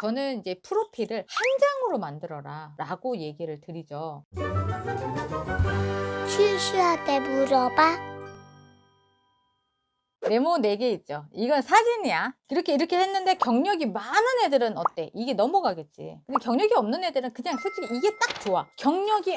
저는 이제 프로필을 한 장으로 만들어라 라고 얘기를 드리죠. 슈슈한테 물어봐. 네모 4개 있죠. 이건 사진이야. 이렇게 이렇게 했는데 경력이 많은 애들은 어때? 이게 넘어가겠지. 근데 경력이 없는 애들은 그냥 솔직히 이게 딱 좋아. 경력이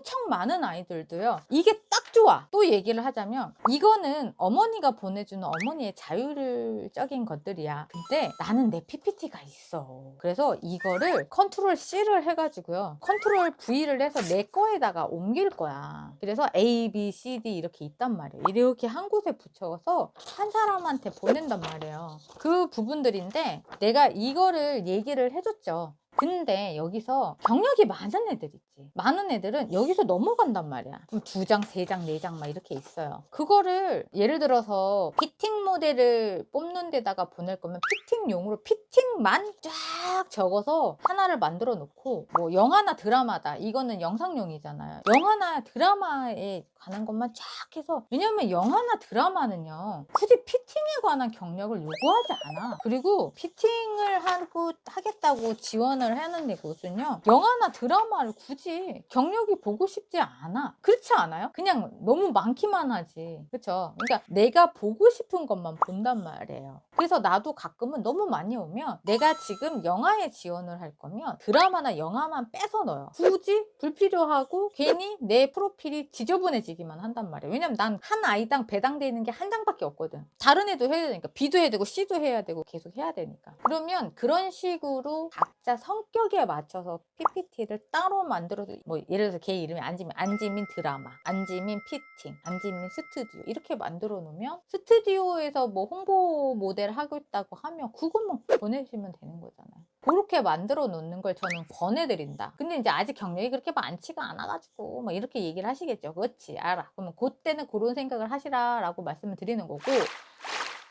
엄청 많은 아이들도요. 이게 딱 좋아. 또 얘기를 하자면 이거는 어머니가 보내주는 어머니의 자율적인 것들이야. 근데 나는 내 PPT가 있어. 그래서 이거를 컨트롤 C를 해가지고요. 컨트롤 V를 해서 내 거에다가 옮길 거야. 그래서 A, B, C, D 이렇게 있단 말이에요. 이렇게 한 곳에 붙여서 한 사람한테 보낸단 말이에요. 그 부분들인데 내가 이거를 얘기를 해줬죠. 근데 여기서 경력이 많은 애들 있지. 많은 애들은 여기서 넘어간단 말이야. 그럼 두 장, 세 장, 네 장 막 이렇게 있어요. 그거를 예를 들어서 피팅 모델을 뽑는 데다가 보낼 거면 피팅용으로 피팅만 쫙 적어서 하나를 만들어 놓고 뭐 영화나 드라마다 이거는 영상용이잖아요. 영화나 드라마에 관한 것만 쫙 해서 왜냐면 영화나 드라마는요 굳이 피팅에 관한 경력을 요구하지 않아 그리고 피팅을 하고 하겠다고 지원을 하는 곳은요 영화나 드라마를 굳이 경력이 보고 싶지 않아 그렇지 않아요? 그냥 너무 많기만 하지 그쵸? 그러니까 내가 보고 싶은 것만 본단 말이에요 그래서 나도 가끔은 너무 많이 오면 내가 지금 영화에 지원을 할 거면 드라마나 영화만 빼서 넣어요 굳이 불필요하고 괜히 내 프로필이 지저분해지기만 한단 말이에요. 왜냐면 난 한 아이당 배당돼 있는 게 한 장밖에 없거든. 다른 애도 해야 되니까 B도 해야 되고 C도 해야 되고 계속 해야 되니까. 그러면 그런 식으로 각자 성 격에 맞춰서 PPT를 따로 만들어서 뭐 예를 들어서 걔 이름이 안지민, 안지민 드라마, 안지민 피팅, 안지민 스튜디오 이렇게 만들어 놓으면 스튜디오에서 뭐 홍보 모델 하고 있다고 하면 그것만 보내시면 되는 거잖아요. 그렇게 만들어 놓는 걸 저는 권해드린다. 근데 이제 아직 경력이 그렇게 많지가 않아가지고 막 이렇게 얘기를 하시겠죠. 그렇지, 알아. 그러면 그때는 그런 생각을 하시라라고 말씀을 드리는 거고.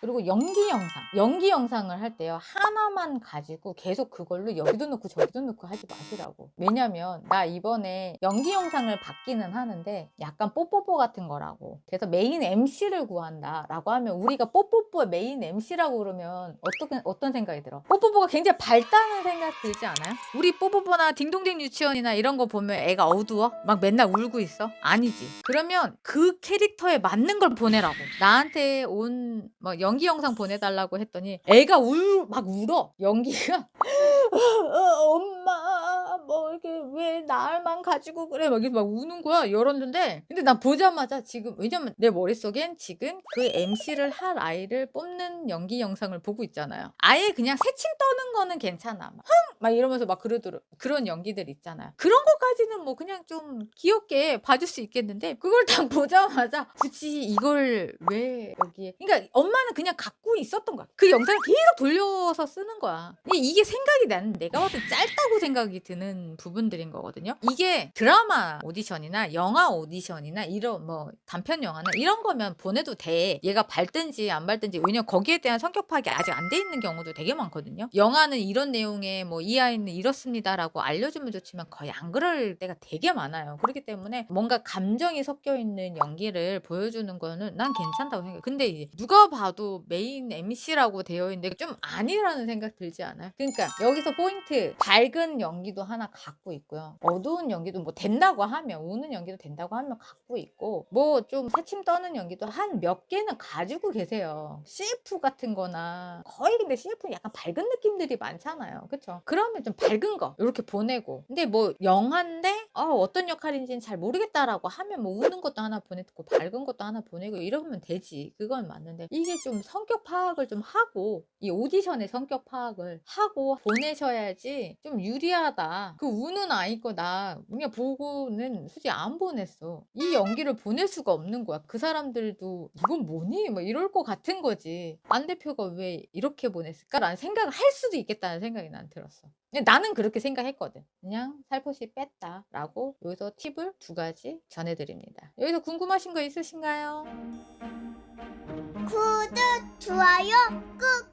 그리고 연기 영상, 연기 영상을 할 때요 하나만 가지고 계속 그걸로 여기도 넣고 저기도 넣고 하지 마시라고. 왜냐면 나 이번에 연기 영상을 받기는 하는데 약간 뽀뽀뽀 같은 거라고. 그래서 메인 MC를 구한다라고 하면 우리가 뽀뽀뽀의 메인 MC라고 그러면 어떤 어떤 생각이 들어? 뽀뽀뽀가 굉장히 밝다는 생각 들지 않아요? 우리 뽀뽀뽀나 딩동댕 유치원이나 이런 거 보면 애가 어두워? 막 맨날 울고 있어? 아니지. 그러면 그 캐릭터에 맞는 걸 보내라고. 나한테 온뭐 연기 영상 보내달라고 했더니 애가 울 막 울어. 연기가 어, 엄마 뭐 이렇게 왜 나만 가지고 그래? 막 이렇게 막 우는 거야 이러는데. 근데 난 보자마자 지금 왜냐면 내 머릿속엔 지금 그 MC를 할 아이를 뽑는 연기 영상을 보고 있잖아요. 아예 그냥 새침 떠는 거는 괜찮아. 막, 흥! 막 이러면서 막 그러더라 그런 연기들 있잖아요. 그런 것까지는 뭐 그냥 좀 귀엽게 봐줄 수 있겠는데 그걸 딱 보자마자 굳이 이걸 왜 여기에 그러니까 엄마는 그냥 갖고 있었던 거야. 그 영상을 계속 돌려서 쓰는 거야. 이게 생각이 나는 내가 봐도 짧다고 생각이 드는 부분들인 거거든요. 이게 드라마 오디션이나 영화 오디션이나 이런 뭐 단편 영화나 이런 거면 보내도 돼. 얘가 밝든지 안 밝든지 왜냐면 거기에 대한 성격 파악이 아직 안 돼 있는 경우도 되게 많거든요. 영화는 이런 내용의 뭐이 아이는 이렇습니다라고 알려주면 좋지만 거의 안 그럴 때가 되게 많아요. 그렇기 때문에 뭔가 감정이 섞여 있는 연기를 보여주는 거는 난 괜찮다고 생각해. 근데 누가 봐도 메인 MC라고 되어 있는데 좀 아니라는 생각 들지 않아요? 그러니까 여기서 포인트 밝은 연기도 하나 갖고 있고요. 어두운 연기도 뭐 된다고 하면 우는 연기도 된다고 하면 갖고 있고 뭐 좀 새침 떠는 연기도 한 몇 개는 가지고 계세요. CF 같은 거나 거의 근데 CF는 약간 밝은 느낌들이 많잖아요. 그쵸? 그러면 좀 밝은 거 이렇게 보내고 근데 뭐 영화인데 어, 어떤 역할인지는 잘 모르겠다라고 하면 뭐 우는 것도 하나 보내고 밝은 것도 하나 보내고 이러면 되지. 그건 맞는데 이게 좀 성격 파악을 좀 하고 이 오디션의 성격 파악을 하고 보내셔야지 좀 유리하다. 그 우는 아이 거 나 그냥 보고는 솔직히 안 보냈어. 이 연기를 보낼 수가 없는 거야. 그 사람들도 이건 뭐니? 뭐 이럴 것 같은 거지. 안 대표가 왜 이렇게 보냈을까라는 생각을 할 수도 있겠다는 생각이 난 들었어. 나는 그렇게 생각했거든. 그냥 살포시 뺐다라고 여기서 팁을 두 가지 전해드립니다. 여기서 궁금하신 거 있으신가요? 구독, 좋아요, 꾹꾹.